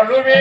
அருள்வே.